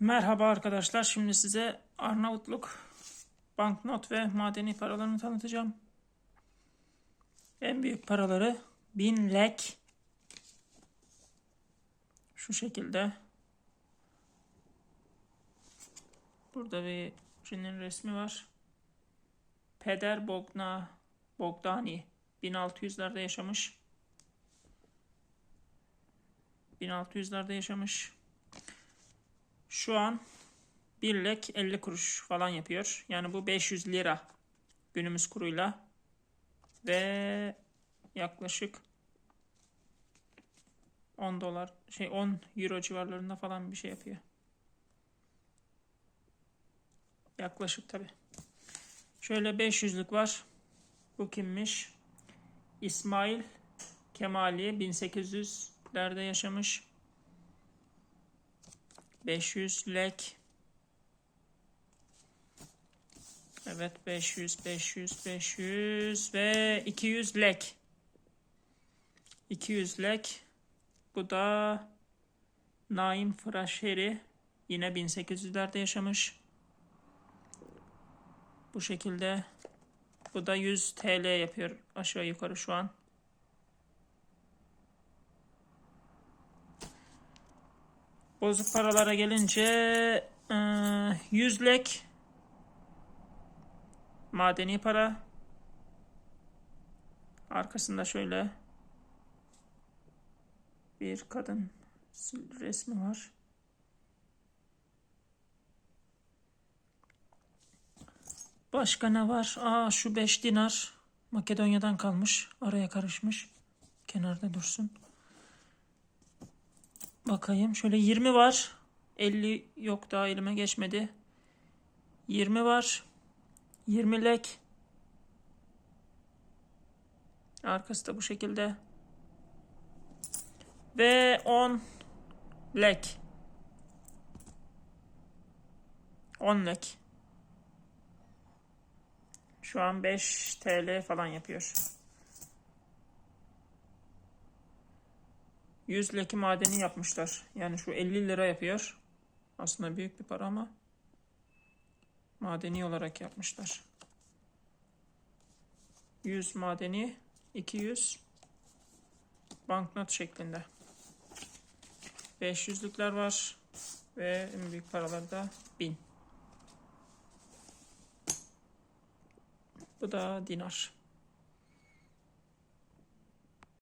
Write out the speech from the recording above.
Merhaba arkadaşlar. Şimdi size Arnavutluk banknot ve madeni paralarını tanıtacağım. En büyük paraları 1000 lek. Şu şekilde. Burada bir birinin resmi var. Peder Bogna Bogdani 1600'lerde yaşamış. 1600'lerde yaşamış. Şu an 1 lek 50 kuruş falan yapıyor. Yani bu 500 lira günümüz kuruyla ve yaklaşık 10 dolar şey 10 euro civarlarında falan bir şey yapıyor. Yaklaşık tabi. Şöyle 500'lük var. Bu kimmiş? İsmail Kemali 1800'lerde yaşamış. 500 lek. Evet 500 500 500 ve 200 lek. 200 lek. Bu da Naim Fraşeri yine 1800'lerde yaşamış. Bu şekilde bu da 100 TL yapıyor aşağı yukarı şu an. Bozuk paralara gelince e, 100 lek madeni para. Arkasında şöyle bir kadın resmi var. Başka ne var? Aa şu 5 dinar Makedonya'dan kalmış. Araya karışmış. Kenarda dursun. Bakayım. Şöyle 20 var. 50 yok daha elime geçmedi. 20 var. 20 lek. Arkası da bu şekilde. Ve 10 lek. 10 lek. Şu an 5 TL falan yapıyor. 100 leki madeni yapmışlar. Yani şu 50 lira yapıyor. Aslında büyük bir para ama madeni olarak yapmışlar. 100 madeni 200 banknot şeklinde. 500'lükler var ve en büyük paralar da 1000. Bu da dinar.